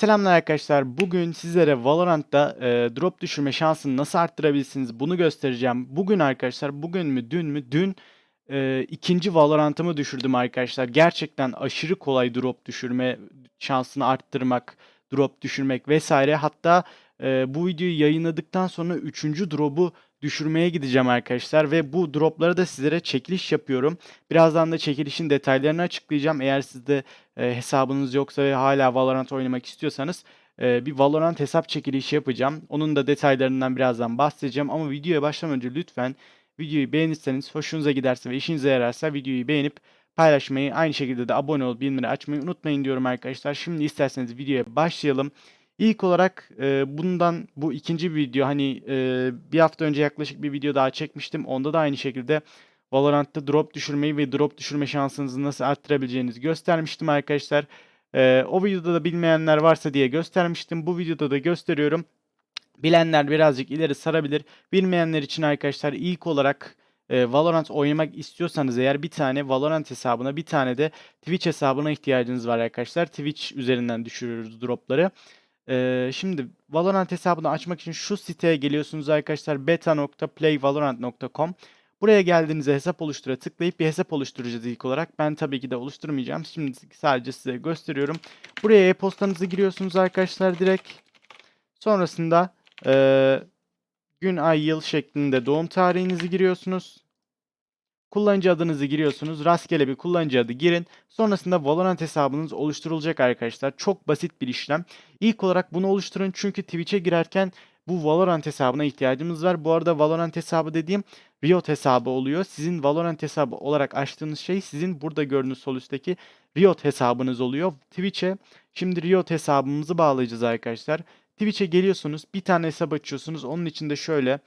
Selamlar arkadaşlar. Bugün sizlere Valorant'ta e, drop düşürme şansını nasıl arttırabilirsiniz bunu göstereceğim. Bugün arkadaşlar, bugün mü dün mü? Dün e, ikinci Valorant'ımı düşürdüm arkadaşlar. Gerçekten aşırı kolay drop düşürme şansını arttırmak, drop düşürmek vesaire. Hatta e, bu videoyu yayınladıktan sonra üçüncü drop'u düşürmeye gideceğim arkadaşlar. Ve bu drop'lara da sizlere çekiliş yapıyorum. Birazdan da çekilişin detaylarını açıklayacağım. Eğer sizde e, hesabınız yoksa ve hala Valorant oynamak istiyorsanız e, bir Valorant hesap çekilişi yapacağım. Onun da detaylarından birazdan bahsedeceğim. Ama videoya başlamadan önce lütfen videoyu beğenirseniz, hoşunuza giderse ve işinize yararsa videoyu beğenip paylaşmayı, aynı şekilde de abone olup bildirimleri açmayı unutmayın diyorum arkadaşlar. Şimdi isterseniz videoya başlayalım. İlk olarak e, bundan bu ikinci video hani e, bir hafta önce yaklaşık bir video daha çekmiştim. Onda da aynı şekilde Valorant'ta drop düşürmeyi ve drop düşürme şansınızı nasıl arttırabileceğinizi göstermiştim arkadaşlar. E, o videoda da bilmeyenler varsa diye göstermiştim. Bu videoda da gösteriyorum. Bilenler birazcık ileri sarabilir. Bilmeyenler için arkadaşlar ilk olarak e, Valorant oynamak istiyorsanız eğer bir tane Valorant hesabına bir tane de Twitch hesabına ihtiyacınız var arkadaşlar. Twitch üzerinden düşürürüz dropları. Ee, şimdi Valorant hesabını açmak için şu siteye geliyorsunuz arkadaşlar beta.playvalorant.com Buraya geldiğinizde hesap oluştura tıklayıp bir hesap oluşturacağız ilk olarak. Ben tabii ki de oluşturmayacağım. Şimdi sadece size gösteriyorum. Buraya e-postanızı giriyorsunuz arkadaşlar direkt. Sonrasında e, gün, ay, yıl şeklinde doğum tarihinizi giriyorsunuz. Kullanıcı adınızı giriyorsunuz. Rastgele bir kullanıcı adı girin. Sonrasında Valorant hesabınız oluşturulacak arkadaşlar. Çok basit bir işlem. İlk olarak bunu oluşturun çünkü Twitch'e girerken bu Valorant hesabına ihtiyacımız var. Bu arada Valorant hesabı dediğim Riot hesabı oluyor. Sizin Valorant hesabı olarak açtığınız şey sizin burada gördüğünüz sol üstteki Riot hesabınız oluyor. Twitch'e şimdi Riot hesabımızı bağlayacağız arkadaşlar. Twitch'e geliyorsunuz. Bir tane hesap açıyorsunuz. Onun içinde şöyle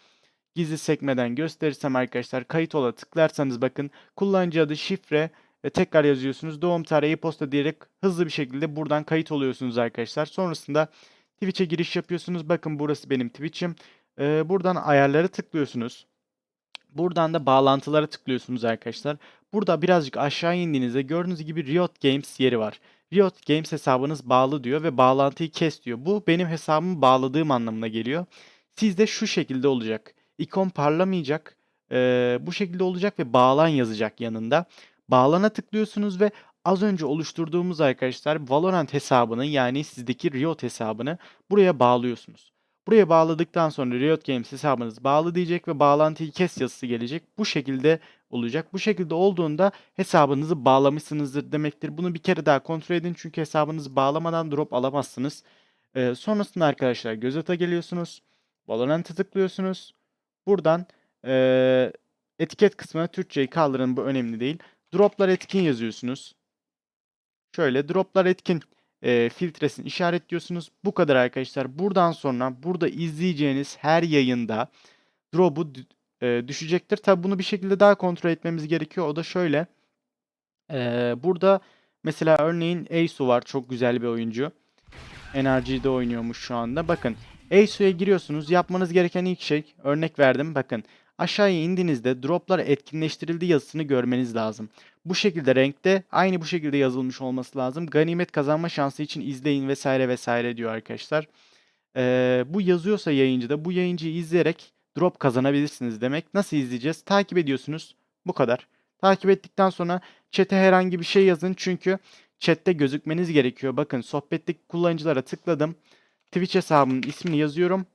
gizli sekmeden gösterirsem arkadaşlar kayıt ola tıklarsanız bakın kullanıcı adı şifre ve tekrar yazıyorsunuz. Doğum tarihi e-posta diyerek hızlı bir şekilde buradan kayıt oluyorsunuz arkadaşlar. Sonrasında Twitch'e giriş yapıyorsunuz. Bakın burası benim Twitch'im. Ee, buradan ayarları tıklıyorsunuz. Buradan da bağlantılara tıklıyorsunuz arkadaşlar. Burada birazcık aşağı indiğinizde gördüğünüz gibi Riot Games yeri var. Riot Games hesabınız bağlı diyor ve bağlantıyı kes diyor. Bu benim hesabımı bağladığım anlamına geliyor. Sizde şu şekilde olacak. İkon parlamayacak. Ee, bu şekilde olacak ve bağlan yazacak yanında. Bağlana tıklıyorsunuz ve az önce oluşturduğumuz arkadaşlar Valorant hesabını yani sizdeki Riot hesabını buraya bağlıyorsunuz. Buraya bağladıktan sonra Riot Games hesabınız bağlı diyecek ve bağlantıyı kes yazısı gelecek. Bu şekilde olacak. Bu şekilde olduğunda hesabınızı bağlamışsınızdır demektir. Bunu bir kere daha kontrol edin çünkü hesabınızı bağlamadan drop alamazsınız. Ee, sonrasında arkadaşlar Gözet'e geliyorsunuz. Valorant'a tıklıyorsunuz. Buradan e, etiket kısmına Türkçeyi kaldırın bu önemli değil. Droplar etkin yazıyorsunuz. Şöyle droplar etkin e, filtresini işaretliyorsunuz. Bu kadar arkadaşlar. Buradan sonra burada izleyeceğiniz her yayında drop'u e, düşecektir. Tabi bunu bir şekilde daha kontrol etmemiz gerekiyor. O da şöyle. E, burada mesela örneğin Eisu var. Çok güzel bir oyuncu. NRG'de oynuyormuş şu anda. Bakın Eisu'ya giriyorsunuz. Yapmanız gereken ilk şey örnek verdim. Bakın aşağıya indiğinizde droplar etkinleştirildi yazısını görmeniz lazım. Bu şekilde renkte aynı bu şekilde yazılmış olması lazım. Ganimet kazanma şansı için izleyin vesaire vesaire diyor arkadaşlar. Ee, bu yazıyorsa yayıncıda bu yayıncıyı izleyerek drop kazanabilirsiniz demek. Nasıl izleyeceğiz? Takip ediyorsunuz. Bu kadar. Takip ettikten sonra chat'e herhangi bir şey yazın çünkü chat'te gözükmeniz gerekiyor. Bakın sohbetteki kullanıcılara tıkladım. Twitch hesabımın ismini yazıyorum.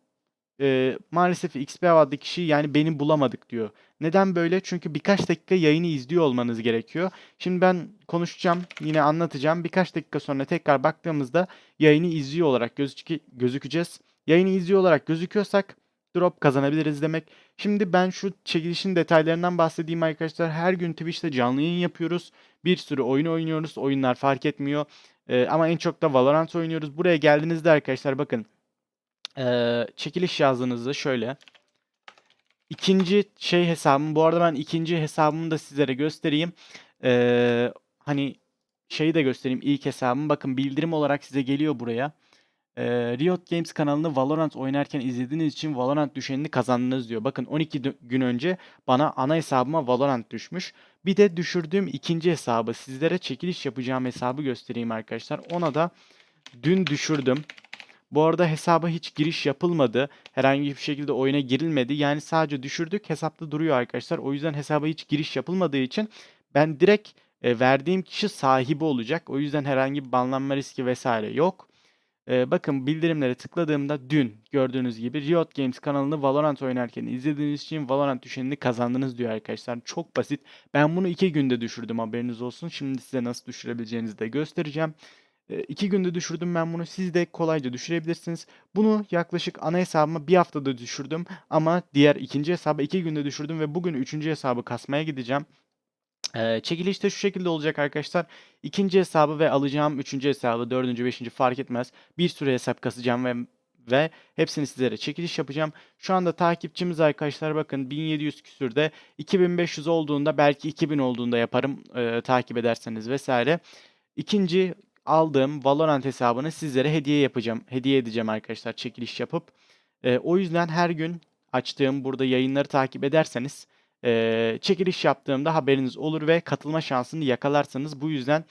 Ee, maalesef XP adlı kişi yani beni bulamadık diyor. Neden böyle? Çünkü birkaç dakika yayını izliyor olmanız gerekiyor. Şimdi ben konuşacağım, yine anlatacağım. Birkaç dakika sonra tekrar baktığımızda yayını izliyor olarak gözük gözükeceğiz. Yayını izliyor olarak gözüküyorsak drop kazanabiliriz demek. Şimdi ben şu çekilişin detaylarından bahsedeyim arkadaşlar. Her gün Twitch'te canlı yayın yapıyoruz. Bir sürü oyun oynuyoruz. Oyunlar fark etmiyor. Ee, ama en çok da Valorant oynuyoruz. Buraya geldiğinizde arkadaşlar bakın. Ee, çekiliş yazdığınızda şöyle. İkinci şey hesabım. Bu arada ben ikinci hesabımı da sizlere göstereyim. Ee, hani şeyi de göstereyim ilk hesabım. Bakın bildirim olarak size geliyor buraya. Ee, Riot Games kanalını Valorant oynarken izlediğiniz için Valorant düşenini kazandınız diyor. Bakın 12 gün önce bana ana hesabıma Valorant düşmüş. Bir de düşürdüğüm ikinci hesabı sizlere çekiliş yapacağım hesabı göstereyim arkadaşlar. Ona da dün düşürdüm. Bu arada hesaba hiç giriş yapılmadı. Herhangi bir şekilde oyuna girilmedi. Yani sadece düşürdük. Hesapta duruyor arkadaşlar. O yüzden hesaba hiç giriş yapılmadığı için ben direkt e, verdiğim kişi sahibi olacak. O yüzden herhangi bir banlanma riski vesaire yok. E, bakın bildirimlere tıkladığımda dün gördüğünüz gibi Riot Games kanalını Valorant oynarken izlediğiniz için Valorant düşenini kazandınız diyor arkadaşlar. Çok basit. Ben bunu iki günde düşürdüm haberiniz olsun. Şimdi size nasıl düşürebileceğinizi de göstereceğim. E, iki günde düşürdüm ben bunu. Siz de kolayca düşürebilirsiniz. Bunu yaklaşık ana hesabıma bir haftada düşürdüm. Ama diğer ikinci hesabı iki günde düşürdüm ve bugün üçüncü hesabı kasmaya gideceğim. Ee, çekiliş de şu şekilde olacak arkadaşlar. İkinci hesabı ve alacağım üçüncü hesabı, dördüncü, beşinci fark etmez. Bir sürü hesap kasacağım ve ve hepsini sizlere çekiliş yapacağım. Şu anda takipçimiz arkadaşlar bakın 1700 küsürde 2500 olduğunda belki 2000 olduğunda yaparım e, takip ederseniz vesaire. İkinci aldığım Valorant hesabını sizlere hediye yapacağım. Hediye edeceğim arkadaşlar çekiliş yapıp. E, o yüzden her gün açtığım burada yayınları takip ederseniz e, çekiliş yaptığımda haberiniz olur ve katılma şansını yakalarsanız bu yüzden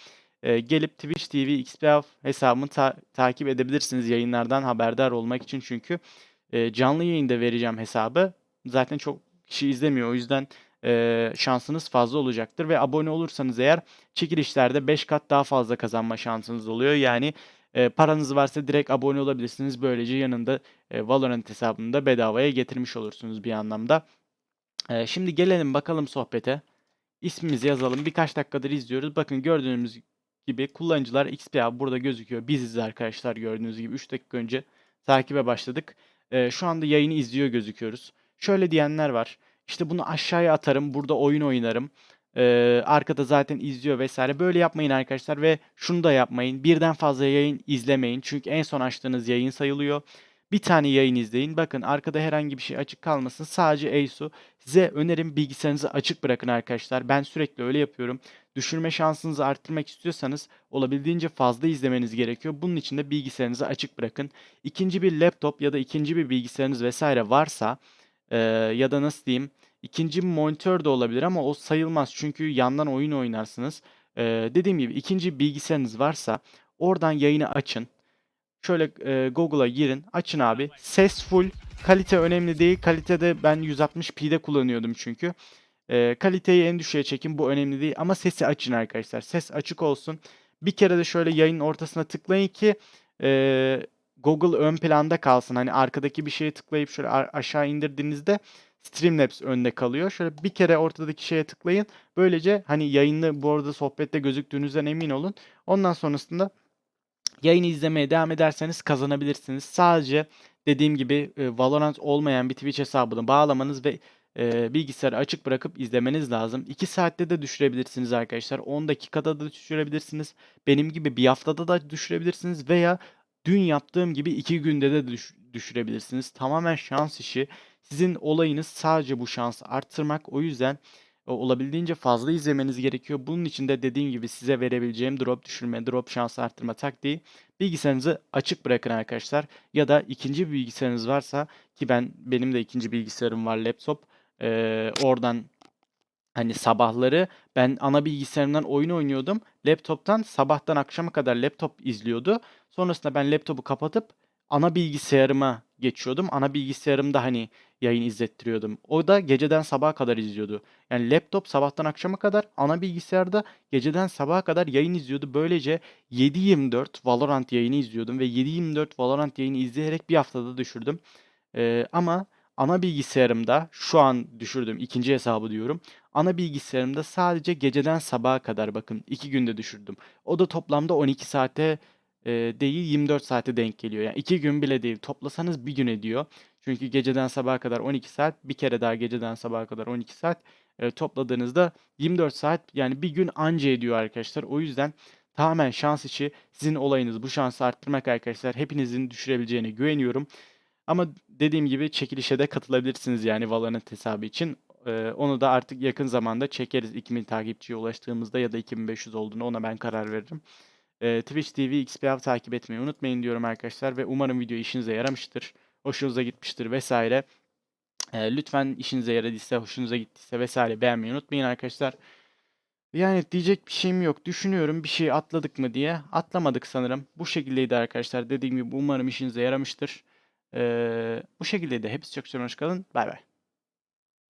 e, gelip Twitch TV XPF hesabımı ta- takip edebilirsiniz yayınlardan haberdar olmak için çünkü e, canlı yayında vereceğim hesabı. Zaten çok kişi izlemiyor o yüzden e, şansınız fazla olacaktır ve abone olursanız eğer çekilişlerde 5 kat daha fazla kazanma şansınız oluyor. Yani e, paranız varsa direkt abone olabilirsiniz. Böylece yanında e, Valorant hesabını da bedavaya getirmiş olursunuz bir anlamda. E, şimdi gelelim bakalım sohbete. İsmimizi yazalım. Birkaç dakikadır izliyoruz. Bakın gördüğünüz gibi kullanıcılar XPA burada gözüküyor. Biziz arkadaşlar gördüğünüz gibi 3 dakika önce takibe başladık. E, şu anda yayını izliyor gözüküyoruz. Şöyle diyenler var. İşte bunu aşağıya atarım. Burada oyun oynarım. Ee, arkada zaten izliyor vesaire. Böyle yapmayın arkadaşlar ve şunu da yapmayın. Birden fazla yayın izlemeyin. Çünkü en son açtığınız yayın sayılıyor. Bir tane yayın izleyin. Bakın arkada herhangi bir şey açık kalmasın. Sadece EISU. Size önerim bilgisayarınızı açık bırakın arkadaşlar. Ben sürekli öyle yapıyorum. Düşürme şansınızı arttırmak istiyorsanız olabildiğince fazla izlemeniz gerekiyor. Bunun için de bilgisayarınızı açık bırakın. İkinci bir laptop ya da ikinci bir bilgisayarınız vesaire varsa e, ya da nasıl diyeyim ikinci bir monitör de olabilir ama o sayılmaz. Çünkü yandan oyun oynarsınız. E, dediğim gibi ikinci bilgisayarınız varsa oradan yayını açın. Şöyle e, Google'a girin. Açın abi. Ses full. Kalite önemli değil. Kalitede ben 160p'de kullanıyordum çünkü. E, kaliteyi en düşüğe çekin. Bu önemli değil. Ama sesi açın arkadaşlar. Ses açık olsun. Bir kere de şöyle yayının ortasına tıklayın ki e, Google ön planda kalsın. Hani arkadaki bir şeye tıklayıp şöyle aşağı indirdiğinizde Streamlabs önde kalıyor. Şöyle bir kere ortadaki şeye tıklayın. Böylece hani yayında bu arada sohbette gözüktüğünüzden emin olun. Ondan sonrasında yayını izlemeye devam ederseniz kazanabilirsiniz. Sadece dediğim gibi e, Valorant olmayan bir Twitch hesabını bağlamanız ve e, bilgisayarı açık bırakıp izlemeniz lazım. 2 saatte de düşürebilirsiniz arkadaşlar. 10 dakikada da düşürebilirsiniz. Benim gibi bir haftada da düşürebilirsiniz veya dün yaptığım gibi 2 günde de düş- düşürebilirsiniz. Tamamen şans işi. Sizin olayınız sadece bu şansı arttırmak. O yüzden olabildiğince fazla izlemeniz gerekiyor. Bunun için de dediğim gibi size verebileceğim drop düşürme, drop şansı arttırma taktiği bilgisayarınızı açık bırakın arkadaşlar. Ya da ikinci bir bilgisayarınız varsa ki ben benim de ikinci bilgisayarım var laptop. Ee, oradan hani sabahları ben ana bilgisayarımdan oyun oynuyordum. Laptoptan sabahtan akşama kadar laptop izliyordu. Sonrasında ben laptopu kapatıp ana bilgisayarıma geçiyordum. Ana bilgisayarımda hani yayın izlettiriyordum. O da geceden sabaha kadar izliyordu. Yani laptop sabahtan akşama kadar, ana bilgisayarda geceden sabaha kadar yayın izliyordu. Böylece 7-24 Valorant yayını izliyordum ve 7-24 Valorant yayını izleyerek bir haftada düşürdüm. Ee, ama ana bilgisayarımda şu an düşürdüm ikinci hesabı diyorum. Ana bilgisayarımda sadece geceden sabaha kadar bakın 2 günde düşürdüm. O da toplamda 12 saate e, değil 24 saate denk geliyor. Yani 2 gün bile değil. Toplasanız bir gün ediyor. Çünkü geceden sabaha kadar 12 saat, bir kere daha geceden sabaha kadar 12 saat e, topladığınızda 24 saat yani bir gün anca ediyor arkadaşlar. O yüzden tamamen şans işi sizin olayınız bu şansı arttırmak arkadaşlar. Hepinizin düşürebileceğine güveniyorum. Ama dediğim gibi çekilişe de katılabilirsiniz yani Valorant hesabı için. Ee, onu da artık yakın zamanda çekeriz 2000 takipçiye ulaştığımızda ya da 2500 olduğunda ona ben karar veririm. Ee, Twitch TV XPL takip etmeyi unutmayın diyorum arkadaşlar ve umarım video işinize yaramıştır. Hoşunuza gitmiştir vesaire. Ee, lütfen işinize yaradıysa, hoşunuza gittiyse vesaire beğenmeyi unutmayın arkadaşlar. Yani diyecek bir şeyim yok. Düşünüyorum bir şey atladık mı diye. Atlamadık sanırım. Bu şekildeydi arkadaşlar. Dediğim gibi umarım işinize yaramıştır. Ee, bu şekildeydi. Hepsi çok çok hoş kalın. Bay bay.